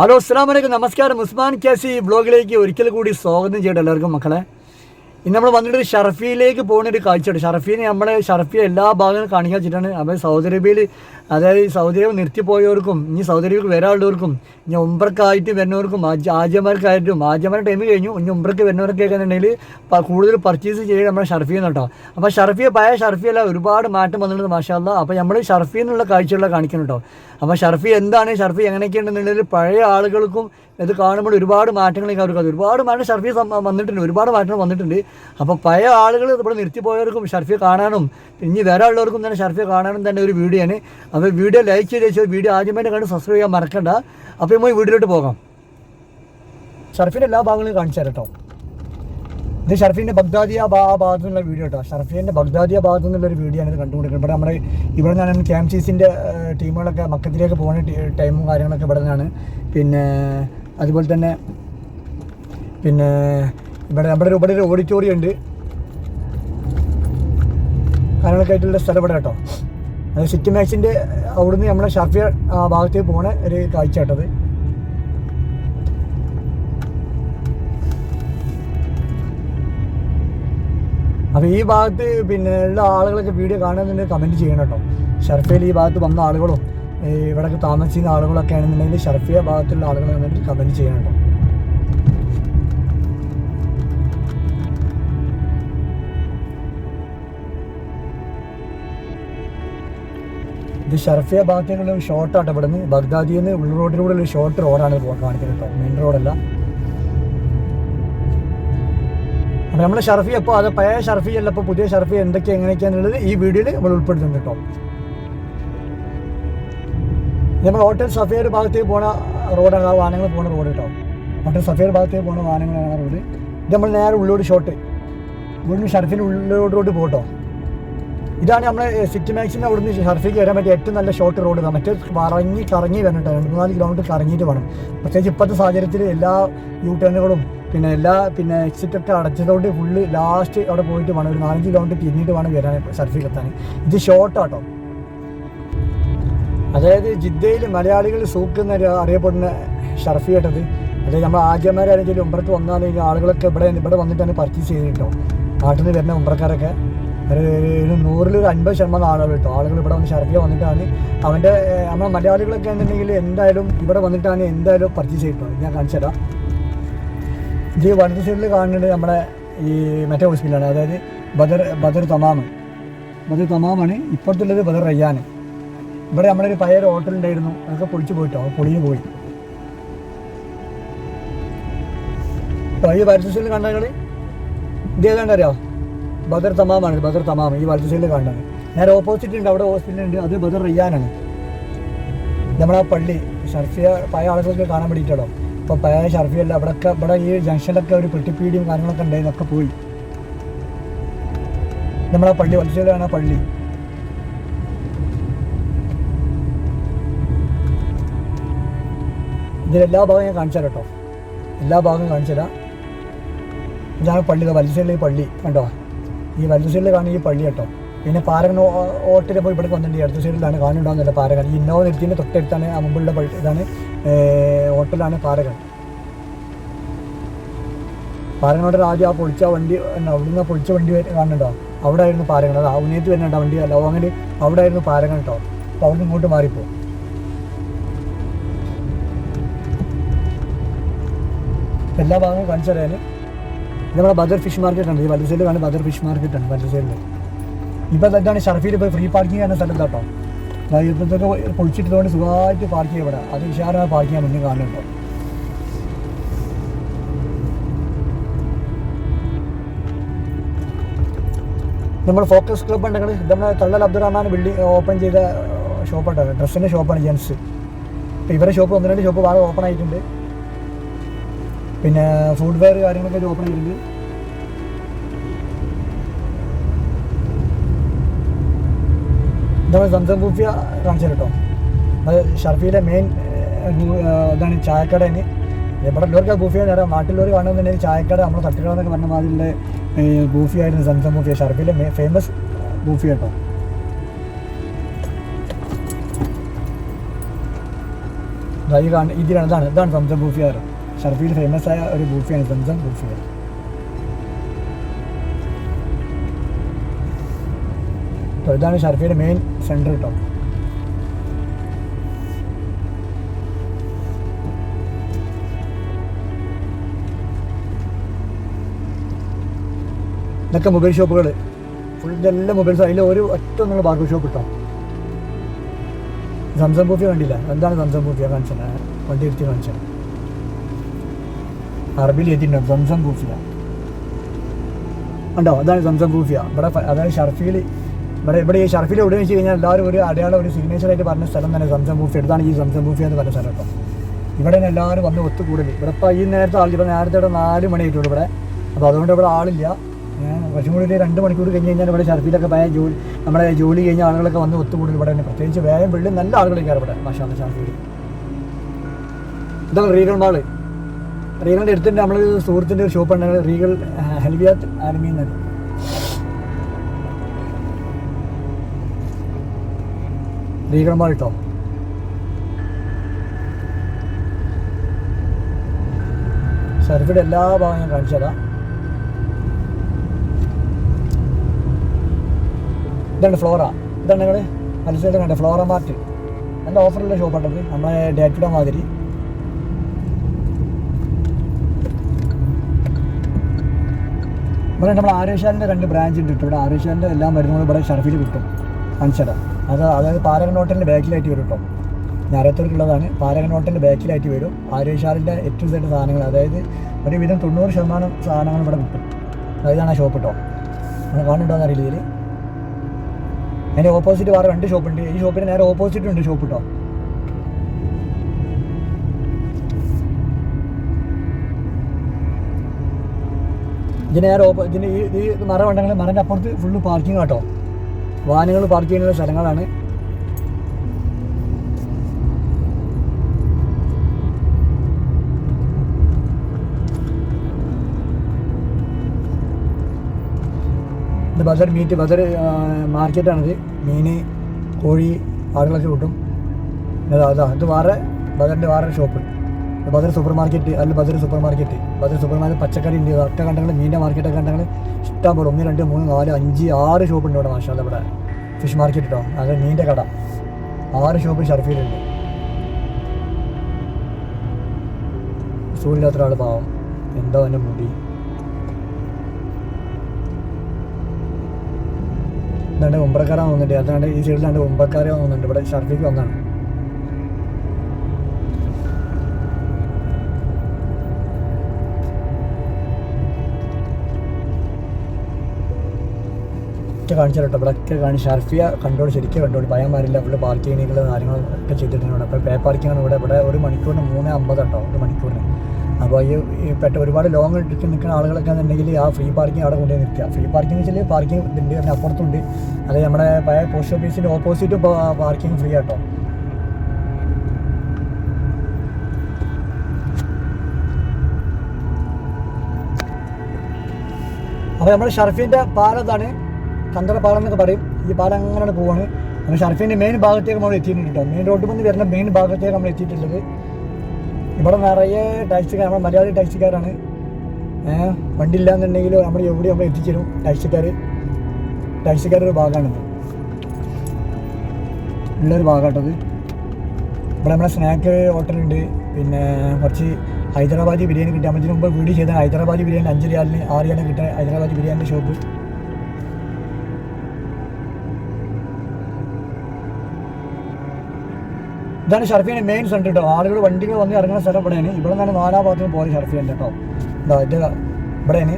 Hello അസ്സാം വലൈക്കും നമസ്കാരം. ഉസ്മാൻ കാസി ബ്ലോഗിലേക്ക് ഒരിക്കൽ കൂടി സ്വാഗതം ചെയ്യട്ടെ എല്ലാവർക്കും മക്കളെ. ഇന്ന് നമ്മൾ വന്നിട്ട് ഷർഫിയിലേക്ക് പോകുന്ന ഒരു കാഴ്ചയുണ്ട് ഷർഫീനെ നമ്മളെ ഷർഫിയെ എല്ലാ ഭാഗങ്ങളും കാണിക്കാൻ വെച്ചിട്ടാണ്. അപ്പോൾ സൗദി അറേബ്യയിൽ അതായത് ഈ സൗദി നിർത്തിപ്പോയവർക്കും ഇനി സൗദി വരാനുള്ളവർക്കും ഇനി ഉംബ്രക്കായിട്ട് വരുന്നവർക്കും ആജ് ആജ്യമാർക്കായിട്ടും ആജ്യമാരുടെ ടൈം കഴിഞ്ഞു ഇനി ഉംബ്രക്ക് വരുന്നവർക്കൊക്കെ എന്നുണ്ടെങ്കിൽ കൂടുതൽ പർച്ചേസ് ചെയ്യുക നമ്മുടെ ഷർഫിയിൽ കേട്ടോ. അപ്പോൾ ഷർഫിയെ പഴയ ഷർഫിയല്ല ഒരുപാട് മാറ്റം വന്നിട്ടുണ്ട് മാഷാല്ല അപ്പോൾ നമ്മൾ ഷർഫി എന്നുള്ള കാഴ്ചകളെ കാണിക്കുന്നു കേട്ടോ. അപ്പോൾ ഷർഫി എന്താണ് ഷർഫി എങ്ങനെയൊക്കെയുണ്ടെന്നുണ്ടെങ്കിൽ പഴയ ആളുകൾക്കും ഇത് കാണുമ്പോൾ ഒരുപാട് മാറ്റങ്ങളൊക്കെ അവർക്ക് ഒരുപാട് മാറ്റം ഷർഫി വന്നിട്ടുണ്ട് ഒരുപാട് മാറ്റങ്ങൾ വന്നിട്ടുണ്ട്. അപ്പോൾ പഴയ ആളുകൾ ഇവിടെ നിർത്തിപ്പോയവർക്കും ഷർഫിയെ കാണാനും ഇനി വരാനുള്ളവർക്കും തന്നെ ഷർഫിയെ കാണാനും തന്നെ ഒരു വീഡിയോ ആണ് അപ്പോൾ വീഡിയോ ലൈക്ക് ചെയ്ത് വെച്ചാൽ വീഡിയോ ആദ്യമേ കണ്ട് സബ്സ്ക്രൈബ് ചെയ്യാൻ മറക്കണ്ട. അപ്പോൾ നമ്മൾ വീഡിയോയിലോട്ട് പോകാം. ഷർഫിന്റെ എല്ലാ ഭാഗങ്ങളും കാണിച്ചു തരട്ടോ ഇത് ഷർഫിന്റെ ബഗ്ദാദിയ ആ ഭാഗത്തു നിന്നുള്ള വീഡിയോ കേട്ടോ. ഷർഫീന്റെ ബഗ്ദാദിയ ഭാഗത്തു നിന്നുള്ള ഒരു വീഡിയോ ആണ് കണ്ടുകൊണ്ടിരിക്കുന്നത്. ഇവിടെ നമ്മുടെ ഇവിടെ നിന്നാണ് ക്യാമ്പ് ചീസിന്റെ ടീമുകളൊക്കെ മക്കത്തിലേക്ക് പോകുന്ന ടൈമും കാര്യങ്ങളൊക്കെ ഇവിടെ നിന്നാണ്. പിന്നെ അതുപോലെ തന്നെ പിന്നെ ഇവിടെ നമ്മുടെ ഇവിടെ ഒരു ഓഡിറ്റോറിയം ഉണ്ട്. കാര്യങ്ങളൊക്കെ ആയിട്ടുള്ള സ്ഥലം ഇവിടെ കേട്ടോ. സിറ്റി മാക്സിന്റെ അവിടുന്ന് നമ്മുടെ ഷർഫിയ ആ ഭാഗത്തേക്ക് പോണ ഒരു കാഴ്ച കേട്ടത് അപ്പോൾ ഈ ഭാഗത്ത് പിന്നെ ഉള്ള ആളുകളൊക്കെ വീഡിയോ കാണുന്നുണ്ടെങ്കിൽ കമന്റ് ചെയ്യണം കേട്ടോ. ഷർഫയിൽ ഈ ഭാഗത്ത് വന്ന ആളുകളും ഇവിടെയൊക്കെ താമസിക്കുന്ന ആളുകളൊക്കെ ആണെന്നുണ്ടെങ്കിൽ ഷർഫിയ ഭാഗത്തുള്ള കമന്റ് കമന്റ് ചെയ്യണം കേട്ടോ. ഇത് ഷർഫിയ ഭാഗത്തേക്കുള്ള ഒരു ഷോർട്ടാണ് ഇവിടെ നിന്ന്. ബഗ്ദാദിയിൽ നിന്ന് ഉള്ള റോഡിലൂടെ ഒരു ഷോർട്ട് റോഡാണ് കാണിക്കുന്നത് കേട്ടോ. മെയിൻ റോഡല്ല അപ്പം നമ്മൾ ഷർഫി അപ്പോൾ അത് പഴയ ഷർഫി അല്ല അപ്പോൾ പുതിയ ഷർഫി എന്തൊക്കെ എങ്ങനെയൊക്കെയാണെന്നുള്ളത് ഈ വീഡിയോയിൽ നമ്മൾ ഉൾപ്പെടുത്തുന്നുണ്ട് കേട്ടോ. നമ്മൾ ഹോട്ടൽ സഫിയർ ഭാഗത്തേക്ക് പോണ റോഡാണ് ആ വാഹനങ്ങൾ പോണ റോഡ് കേട്ടോ. ഹോട്ടൽ സഫിയർ ഭാഗത്തേക്ക് പോണ വാഹനങ്ങളാണ് റോഡ് ഇത് നമ്മൾ നേരെ ഉള്ളോട് ഷോട്ട് ഇവിടുന്ന് ഷർഫിന് ഉള്ളിലോട്ടോട്ട് പോട്ടോ. ഇതാണ് നമ്മൾ സിറ്റി മാക്സിന്റെ അവിടുന്ന് ഷർഫിക്ക് വരാൻ പറ്റിയ ഏറ്റവും നല്ല ഷോർട്ട് റോഡ് മറ്റേ കറങ്ങി കറങ്ങി വരണ്ട രണ്ട് മൂന്നാൽ കിലോമീറ്റർ കറങ്ങിയിട്ട് വേണം. പ്രത്യേകിച്ച് ഇപ്പോഴത്തെ സാഹചര്യത്തിൽ എല്ലാ യൂ ടേണുകളും പിന്നെ എല്ലാ പിന്നെ എക്സിറ്റ് ഒക്കെ അടച്ചതുകൊണ്ട് ഫുള്ള് ലാസ്റ്റ് അവിടെ പോയിട്ട് വേണം. ഒരു നാലഞ്ച് കിലോമീറ്റർ തിരിഞ്ഞിട്ട് വേണം വരാൻ സർഫിക്ക് എത്താൻ. ഇത് ഷോർട്ടാട്ടോ അതായത് ജിദ്ദയിൽ മലയാളികൾ സൂക്ക് എന്ന് അറിയപ്പെടുന്ന ഷർഫി കേട്ടത് അതായത് നമ്മൾ ആദ്യമാരാണെങ്കിലും ഉമ്പ്രക്ക് വന്നാലും ആളുകളൊക്കെ ഇവിടെ ഇവിടെ വന്നിട്ടാണ് പർച്ചേസ് ചെയ്തിട്ടോ നാട്ടിൽ വരുന്ന ഉമ്പ്രക്കാരൊക്കെ ഒരു നൂറിൽ ഒരു അൻപത് ശതമാനം ആളുകൾ കേട്ടോ. ആളുകൾ ഇവിടെ വന്ന് ഷർഫിയ വന്നിട്ടാണ്. അവന്റെ നമ്മളെ മലയാളികളൊക്കെ ആണെന്നുണ്ടെങ്കിൽ എന്തായാലും ഇവിടെ വന്നിട്ടാണ് എന്തായാലും പർച്ചേസ് ചെയ്തിട്ടോ ഞാൻ കാണിച്ചു തരാം. ഇത് വടത്ത് സൈഡിൽ കാണുന്നത് നമ്മുടെ ഈ മറ്റേ ഹോസ്പിറ്റലാണ് അതായത് ബദർ ബദർ തമാമ് ബദർ തമാമാണ് ഇപ്പോഴത്തുള്ളത് ബദർ റയ്യാൻ. ഇവിടെ നമ്മുടെ ഒരു പഴയ ഹോട്ടൽ ഉണ്ടായിരുന്നു. അതൊക്കെ പൊളിച്ചു പോയിട്ടോ. പൊളിഞ്ഞു പോയി. ഈ സൈഡിൽ കണ്ടാൽ ഇത് ഏതാണ്ട് ബദർ തമാമാണ് ബദർ തമാം ഈ വലത് സൈഡിൽ കാണുന്നത്. നേരെ ഓപ്പോസിറ്റ് ഉണ്ട് അവിടെ ഹോസ്പിറ്റൽ ഉണ്ട് അത് ബദർ റിയാനാണ് നമ്മളാ പള്ളി ഷർഫിയ പഴയ ആളുകളൊക്കെ കാണാൻ വേണ്ടിയിട്ടോ ഇപ്പോൾ പഴയ ഷർഫിയല്ല ഇവിടെയൊക്കെ ഇവിടെ ഈ ജംഗ്ഷനിലൊക്കെ ഒരു പെട്ടിപ്പീടിയും കാര്യങ്ങളൊക്കെ ഉണ്ട് ഒക്കെ പോയി. നമ്മളാ പള്ളി വലസയിലാണ് ആ പള്ളി. ഇതിലെല്ലാ ഭാഗവും ഞാൻ കാണിച്ചു കേട്ടോ. എല്ലാ ഭാഗവും കാണിച്ചു തരാം. ഇതാണ് പള്ളി ഈ പള്ളി കണ്ടോ? ഈ വലസയിലെ കാണുന്ന ഈ പള്ളി കേട്ടോ. പിന്നെ പാരകൻ ഓട്ടിൽ പോയി ഇവിടെ വന്നിട്ടുണ്ട് ഇടത് സൈഡിലാണ് കാണുന്നുണ്ടാവുന്നില്ല പാരകൻ ഈ ഇന്നോവ നിർത്തിന്റെ തൊട്ടടുത്താണ് ആ മുമ്പുള്ള പള്ളി ഇതാണ് ഹോട്ടലാണ് പാരകൻ പാരകനോട് ആദ്യം ആ പൊളിച്ച വണ്ടി അവിടെ അവിടുന്ന് പൊളിച്ച വണ്ടി കാണുന്നുണ്ടോ? അവിടെ ആയിരുന്നു പാരകൻ അത് അവനേത്ത് വരുന്നുണ്ടോ വണ്ടി അല്ല അങ്ങനെ അവിടെ ആയിരുന്നു പാരകൻ കേട്ടോ. അപ്പോൾ അവിടെ ഇങ്ങോട്ട് മാറിപ്പോ. എല്ലാ ഭാഗവും കാണിച്ചു തരാൻ ഇത് നമ്മുടെ ബദർ ഫിഷ് മാർക്കറ്റ് ആണ് ഈ വലത് സൈഡിൽ കാണുന്ന ബദർ ഫിഷ് മാർക്കറ്റ് ആണ് വലത് സൈഡിൽ ഇപ്പോൾ ഇതാണ് ഷർഫിയിൽ പോയി ഫ്രീ പാർക്കിംഗ് എന്ന സ്ഥലം കേട്ടോ. ഇപ്പോഴത്തൊക്കെ പൊളിച്ചിട്ടതുകൊണ്ട് സുഖമായിട്ട് പാർക്ക് ചെയ്യാം ഇവിടെ. അത് വിശാലമായി പാർക്ക് ചെയ്യാൻ മുന്നേ കാണുന്നുണ്ടോ നമ്മൾ ഫോക്കസ് ക്ലബ് ഉണ്ടെങ്കിൽ നമ്മുടെ തള്ളൽ അബ്ദുറഹ്മാൻ ബിൽഡിംഗ് ഓപ്പൺ ചെയ്ത ഷോപ്പ് ഷോപ്പാണ് ഡ്രസ്സിന്റെ ഷോപ്പാണ് ജെൻസ് ഇപ്പോൾ ഇവരുടെ ഷോപ്പ് ഒന്ന് രണ്ട് ഷോപ്പ് വളരെ ഓപ്പൺ ആയിട്ടുണ്ട്. പിന്നെ ഫുഡ് വെയർ കാര്യങ്ങളൊക്കെ ഓപ്പൺ ചെയ്തിട്ടുണ്ട്. ഇതാണ് സംസം കൂഫിയ കാണിച്ചു കേട്ടോ. അത് ഷർഫിയിലെ മെയിൻ ഇതാണ് ചായക്കടേന് ഇവിടെ ഉള്ളവർക്ക് ബൂഫിയ നേരം നാട്ടിലുള്ളവർ കാണുന്നുണ്ടെങ്കിൽ ചായക്കട നമ്മുടെ തട്ടുകട എന്നൊക്കെ പറഞ്ഞ മാതിരിയുള്ള ഗൂഫിയായിരുന്നു സംസം ബൂഫിയ ഷർഫിയിലെ മെയിൻ ഫേമസ് ഗൂഫി കേട്ടോ. ഈ കാണുന്ന ഇതിലാണ് ഇതാണ് ഇതാണ് സംസം ബൂഫിയാർ ഷർഫിയിൽ ഫേമസ് ആയ ഒരു ബൂഫിയാണ് സംസം ബൂഫിയ ഇതാണ് ഷർഫിയുടെ മെയിൻ സെന്റർ കേട്ടോ ഇതൊക്കെ മൊബൈൽ ഷോപ്പുകൾ ഫുൾ ഇതെല്ലാം മൊബൈൽസ് അതിൽ ഒരു ഒറ്റ നിങ്ങൾ ബാർബർ ഷോപ്പ് കിട്ടും സംസം ബൂഫിയ കണ്ടില്ല. എന്താണ് സംസം ബൂഫിയ കാണിച്ചത് വണ്ടി എടുത്ത് കാണിച്ചത്. അറബിയിൽ എഴുതിയിട്ടുണ്ട്. സംസം കൂഫിയ. ഉണ്ടോ അതാണ് സംസം കൂഫിയ. ഇവിടെ അതാണ് ഷർഫിയിൽ ഇവിടെ ഇവിടെ ഈ ഷർഫിൽ എവിടെ വെച്ച് കഴിഞ്ഞാൽ എല്ലാവരും ഒരു അടയാളം ഒരു സിഗ്നേച്ചർ ആയിട്ട് പറഞ്ഞ സ്ഥലം തന്നെ സംസം ബൂഫി എടുത്താണ് ഈ സംസം കൂഫിയ എന്ന് പറഞ്ഞ സ്ഥലം കേട്ടോ. ഇവിടെ എല്ലാവരും വന്ന് ഒത്തുകൂടൽ ഇവിടെ ഇപ്പോൾ ഈ നേരത്തെ ആളില്ല ഇപ്പോൾ നേരത്തെ ഇവിടെ നാല് മണി ആയിട്ടുള്ളൂ ഇവിടെ. അപ്പോൾ അതുകൊണ്ട് ഇവിടെ ആളില്ല. കുറച്ചും കൂടി ഒരു രണ്ട് മണിക്കൂർ കഴിഞ്ഞ് കഴിഞ്ഞാൽ ഇവിടെ ഷർഫിലൊക്കെ പോയ ജോലി നമ്മുടെ ജോലി കഴിഞ്ഞ ആളുകളൊക്കെ വന്ന് ഒത്തുകൂടൽ ഇവിടെ തന്നെ. പ്രത്യേകിച്ച് വേഗം വെള്ളി നല്ല ആളുകളൊക്കെയാണ് കയറി ഇവിടെ. മാഷാ ഷർഫിൽ ഇതാണ് റീഗൽ മാൾ റീഗലിന്റെ അടുത്തിന്റെ നമ്മൾ സുഹൃത്തിന്റെ ഒരു ഷോപ്പ് ഉണ്ടായിരുന്നു റീഗൽ ഹെൽവിയാത്ത് ആലമീൻ എന്നത് റീഗൽ മാൾ കേട്ടോ ഷർഫിയുടെ എല്ലാ ഭാഗവും ഞാൻ കാണിച്ചു തരാം. ഇതാണ് ഫ്ലോറ ഇതാണ് നിങ്ങൾ മനസ്സിലായിട്ട് കണ്ടത് ഫ്ലോറ മാർട്ട് നല്ല ഓഫറുള്ള ഷോപ്പാട്ടത് നമ്മളെ ഡേറ്റിയുടെ മാതിരി. ഇവിടെ നമ്മൾ ആരോഗ്യശാലിന്റെ രണ്ട് ബ്രാഞ്ച് ഉണ്ട് ഇവിടെ ആരോഗ്യശാലിന്റെ എല്ലാ മരുന്നുകളും ഇവിടെ ഷർഫിൽ കിട്ടും. അഞ്ചട അത് അതായത് പാരകൻ ഹോട്ടലിന്റെ ബാക്കിലായിട്ട് വരും കേട്ടോ. ഞായറത്തോടുള്ളതാണ് പാരകൻ ഹോട്ടലിന്റെ ബാക്കിലായിട്ട് വരും. ആരോഗ്യശാലിന്റെ ഏറ്റവും സൈഡ് സാധനങ്ങൾ. അതായത് ഒരുവിധം തൊണ്ണൂറ് ശതമാനം സാധനങ്ങൾ ഇവിടെ കിട്ടും. അതാണ് ആ ഷോപ്പ് കേട്ടോ. നമ്മൾ കാണുന്നുണ്ടോ എന്നറിയില്ല ഇതിൽ അതിന്റെ ഓപ്പോസിറ്റ് വേറെ രണ്ട് ഷോപ്പ് ഉണ്ട്. ഈ ഷോപ്പിന് നേരെ ഓപ്പോസിറ്റ് ഉണ്ട് ഷോപ്പ് കേട്ടോ. ഇതിന് നേരെ ഓപ്പ ഇതിന് ഈ ഈ മരം ഉണ്ടെങ്കിൽ മരന്റെ അപ്പുറത്ത് ഫുള്ള് പാർക്കിംഗ് കേട്ടോ. വാഹനങ്ങൾ പാർക്ക് ചെയ്യുന്ന സ്ഥലങ്ങളാണ്. ഇത് ബദർ മീറ്റ് ബദർ മാർക്കറ്റാണിത് മീൻ കോഴി ആടുകളൊക്കെ കിട്ടും. അതാ അതാ ഇത് വേറെ ബദറിന്റെ വേറെ ഷോപ്പ് ബദർ സൂപ്പർ മാർക്കറ്റ് അല്ല Badr super market Badr super market പച്ചക്കറി ഉണ്ട്. ഒറ്റ കണ്ടങ്ങൾ മീന്റെ മാർക്കറ്റ് കണ്ടങ്ങൾ ഇഷ്ടം പോലെ ഒന്ന് രണ്ട് മൂന്ന് നാല് അഞ്ച് ആറ് ഷോപ്പ് ഉണ്ട് ഇവിടെ മാഷാ ഇവിടെ. ഫിഷ് മാർക്കറ്റ് കേട്ടോ അത് മീന്റെ കട. ആറ് ഷോപ്പ് ഷർഫിയിലുണ്ട് സൂര്യയില്ലാത്ത ആൾ പാവം. എന്തോ എന്റെ മുടി. ഇതാണ്ട് ഉമ്പറക്കാരാ തോന്നുന്നുണ്ട്. അതാണ്ട് ഈ സൈഡിലാണ്ട് ഉമ്പറക്കാരെ തോന്നുന്നുണ്ട് ഇവിടെ ഷർഫിക്ക് വന്നാണ് ഒക്കെ കാണിച്ചു കേട്ടോ ഇവിടെ ഒക്കെ കാണി ഷർഫിയ കണ്ടോട് ശരിക്കും കണ്ടോട് ഭയം മാറില്ല ഇവിടെ പാർക്കിങ്ങിൽ കാര്യങ്ങളും ഒക്കെ ചെയ്തിട്ടുണ്ട് അപ്പോൾ പേ ആണ് ഇവിടെ. ഇവിടെ ഒരു മണിക്കൂറിന് മൂന്ന് അമ്പത് കേട്ടോ ഒരു മണിക്കൂറിന്. അപ്പോൾ ഈ പെട്ട ഒരുപാട് ലോങ് എടുത്ത് നിൽക്കുന്ന ആളുകളൊക്കെ എന്നുണ്ടെങ്കിൽ ആ ഫ്രീ പാർക്കിംഗ് അവിടെ കൊണ്ടുപോയി നിർത്തുക. ഫ്രീ പാർക്കിംഗ് വെച്ചാൽ പാർക്കിംഗ് ഉണ്ട് അതിന് അപ്പുറത്തുണ്ട്. അതായത് നമ്മുടെ പഴയ പോസ്റ്റ് ഓഫീസിന്റെ ഓപ്പോസിറ്റ് പാർക്കിംഗ് ഫ്രീ ആട്ടോ. അപ്പോൾ നമ്മുടെ ഷർഫിന്റെ പാലത്താണ് കന്തറ പാലം എന്നൊക്കെ പറയും. ഈ പാലം അങ്ങനെയാണ് പോവാണ്. നമ്മൾ ഷർഫിന്റെ മെയിൻ ഭാഗത്തേക്ക് നമ്മൾ എത്തിയിട്ടുണ്ട്. മെയിൻ റോഡിൽ നിന്ന് വരുന്ന മെയിൻ ഭാഗത്തേക്ക് നമ്മൾ എത്തിയിട്ടുള്ളത്. ഇവിടെ നിറയെ ടാക്സിക്കാർ നമ്മൾ മലയാളി ടാക്സിക്കാരാണ് വണ്ടി ഇല്ലാന്നുണ്ടെങ്കിൽ നമ്മൾ എവിടെ നമ്മൾ എത്തിച്ചേരും ടാക്സിക്കാർ ടാക്സിക്കാരുടെ ഒരു ഭാഗമാണിത് ഉള്ളൊരു ഭാഗമാട്ടത് ഇവിടെ നമ്മുടെ സ്നാക്ക് ഹോട്ടലുണ്ട് പിന്നെ കുറച്ച് ഹൈദരാബാദി ബിരിയാണി കിട്ടും. നമ്മൾ മുമ്പ് വീട് ചെയ്ത ഹൈദരാബാദി ബിരിയാണി അഞ്ച് റിയാലിന് ആറ് ഹൈദരാബാദി ബിരിയാണി ഷോപ്പ് ഇതാണ് ഷർഫീന്റെ മെയിൻ സെന്റർ കേട്ടോ ആളുകൾ വണ്ടികൾ വന്ന് ഇറങ്ങുന്ന സ്ഥലം ഇവിടെയാണ്. ഇവിടെ നിന്നാണ് നാലാ ഭാഗത്തും പോയത് ഷർഫീന്റെ കേട്ടോ ഇതാ ഇത് ഇവിടെയാണ്.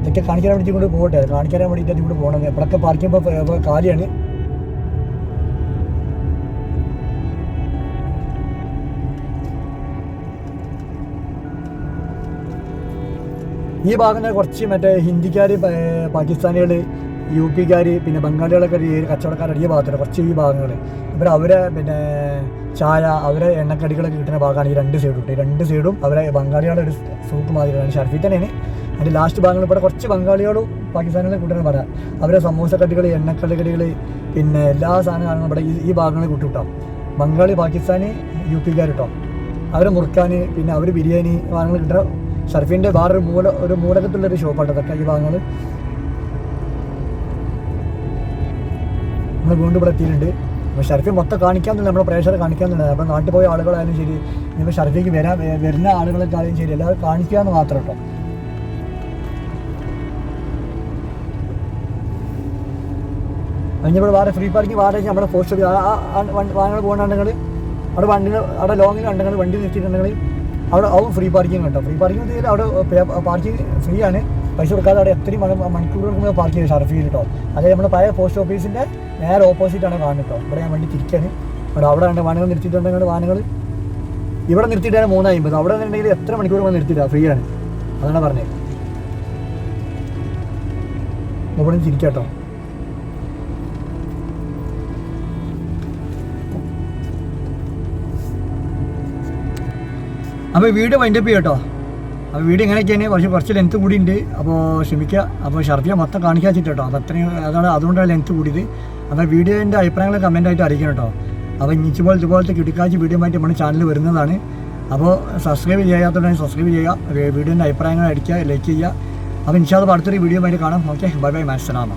ഇതൊക്കെ കാണിക്കാൻ വേണ്ടി കൊണ്ട് പോകട്ടെ. കാണിക്കാൻ വേണ്ടിയിട്ട് ഇവിടെ പോകണം. ഇവിടെയൊക്കെ പാർക്കിംഗ് ഇപ്പോൾ കാലിയാണ്. ഈ ഭാഗം തന്നെ കുറച്ച് മറ്റേ ഹിന്ദിക്കാർ പാകിസ്ഥാനികൾ യു പിക്കാർ പിന്നെ ബംഗാളികളൊക്കെ ഈ കച്ചവടക്കാരുടെ ഈ ഭാഗത്തുണ്ട്. കുറച്ച് ഈ ഭാഗങ്ങൾ ഇവിടെ അവരെ പിന്നെ ചായ അവരെ എണ്ണക്കടികളൊക്കെ കിട്ടുന്ന ഭാഗമാണ് ഈ രണ്ട് സൈഡും. ഈ രണ്ട് സൈഡും അവരെ ബംഗാളികളുടെ ഒരു സൂക്ക് മാതിരിയാണ്. ഷർഫി തന്നെയാണ്. അതിന്റെ ലാസ്റ്റ് ഭാഗങ്ങൾ ഇവിടെ കുറച്ച് ബംഗാളികളും പാകിസ്ഥാനികളും കൂട്ടാൻ പറയാം. അവരെ സമൂസ കടികൾ എണ്ണക്കടികൾ പിന്നെ എല്ലാ സാധനങ്ങളും ഇവിടെ ഈ- ഭാഗങ്ങളിൽ കൂട്ടിട്ടാം ബംഗാളി പാകിസ്ഥാനി യു പിക്കാർ കിട്ടാം അവരെ മുറുക്കാൻ പിന്നെ അവർ ബിരിയാണി സാധനങ്ങൾ കിട്ടുക ഷർഫിന്റെ വേറൊരു മൂല ഒരു മൂലകത്തുള്ളൊരു ഷോപ്പാണ് അതൊക്കെ ഈ ഭാഗങ്ങൾ നമ്മൾ വീണ്ടും ഇവിടെ എത്തിയിട്ടുണ്ട്. അപ്പോൾ ഷർഫി മൊത്തം കാണിക്കാമെന്നില്ല നമ്മുടെ പ്രേക്ഷകരെ കാണിക്കാമെന്നില്ല അപ്പോൾ നാട്ടിൽ പോയ ആളുകളായാലും ശരി ഇനിയിപ്പോൾ ഷർഫിക്ക് വരാൻ വരുന്ന ആളുകളൊക്കെ ആയാലും ശരി എല്ലാവരും കാണിക്കുക എന്ന് മാത്രം കേട്ടോ. കഴിഞ്ഞപ്പോൾ വേറെ ഫ്രീ പാർക്കിംഗ് വേറെ നമ്മുടെ പോസ്റ്റ് വാഹനങ്ങൾ പോകുന്നുണ്ടെങ്കിൽ അവിടെ വണ്ടി അവിടെ ലോങ്ങിൽ ഉണ്ടെങ്കിൽ വണ്ടി നിർത്തിയിട്ടുണ്ടെങ്കിൽ അവിടെ ഫ്രീ പാർക്കിംഗ് കേട്ടോ. ഫ്രീ പാർക്കിംഗ് ചെയ്താൽ അവിടെ പാർക്കിംഗ് ഫ്രീ ആണ്. പൈസ കൊടുക്കാതെ അവിടെ എത്രയും മണി- മുമ്പ് പാർക്ക് ചെയ്ത് ഷർഫീൽ കേട്ടോ അതായത് നമ്മുടെ പഴയ പോസ്റ്റ് ഓഫീസിന്റെ നേരെ ഓപ്പോസിറ്റ് ആണ് കാണുന്നത് കേട്ടോ ഇവിടെ ഞാൻ വണ്ടി തിരിക്കാണ്. അവിടെ അവിടെ ഉണ്ട് വാഹനങ്ങൾ നിർത്തിയിട്ടുണ്ടെങ്കിൽ വാഹനങ്ങൾ. ഇവിടെ നിർത്തിയിട്ടാണ് മൂന്ന് അമ്പത് അവിടെ നിന്നുണ്ടെങ്കിൽ എത്ര മണിക്കൂർ വന്ന് നിർത്തിയിട്ടാണ് ഫ്രീ ആണ്. അതാണ് പറഞ്ഞത്. ഇവിടെ തിരിക്കാട്ടോ. അപ്പോൾ വീട് വൈൻഡപ്പ് ചെയ്യട്ടോ അപ്പോൾ വീട് ഇങ്ങനെയൊക്കെയാണ്. പക്ഷേ കുറച്ച് ലെങ്ത്ത് കൂടി ഉണ്ട് അപ്പോൾ ക്ഷമിക്കുക അപ്പോൾ ഷർഫിയ മൊത്തം കാണിക്കാൻ വെച്ചിട്ട് കേട്ടോ അപ്പോൾ അത്രയും അതാണ് അതുകൊണ്ടാണ് ലെങ്ത്ത് കൂടിയത്. അപ്പോൾ വീഡിയോന്റെ അഭിപ്രായങ്ങൾ കമന്റ് ആയിട്ട് അറിയിക്കണം കേട്ടോ അപ്പോൾ ഇഞ്ചി പോലെ ഇതുപോലത്തെ കിടക്കാഴ്ച വീഡിയോ ആയിട്ട് നമ്മുടെ ചാനൽ വരുന്നതാണ്. അപ്പോൾ സബ്സ്ക്രൈബ് ചെയ്യാത്തതുണ്ടെങ്കിൽ സബ്സ്ക്രൈബ് ചെയ്യുക. വീഡിയോന്റെ അഭിപ്രായങ്ങൾ അടിക്കുക ലൈക്ക് ചെയ്യുക. അപ്പോൾ ഇൻഷാദ് അടുത്തൊരു വീഡിയോ ആയിട്ട് കാണാം. Okay bye bye മാസ്സലാമ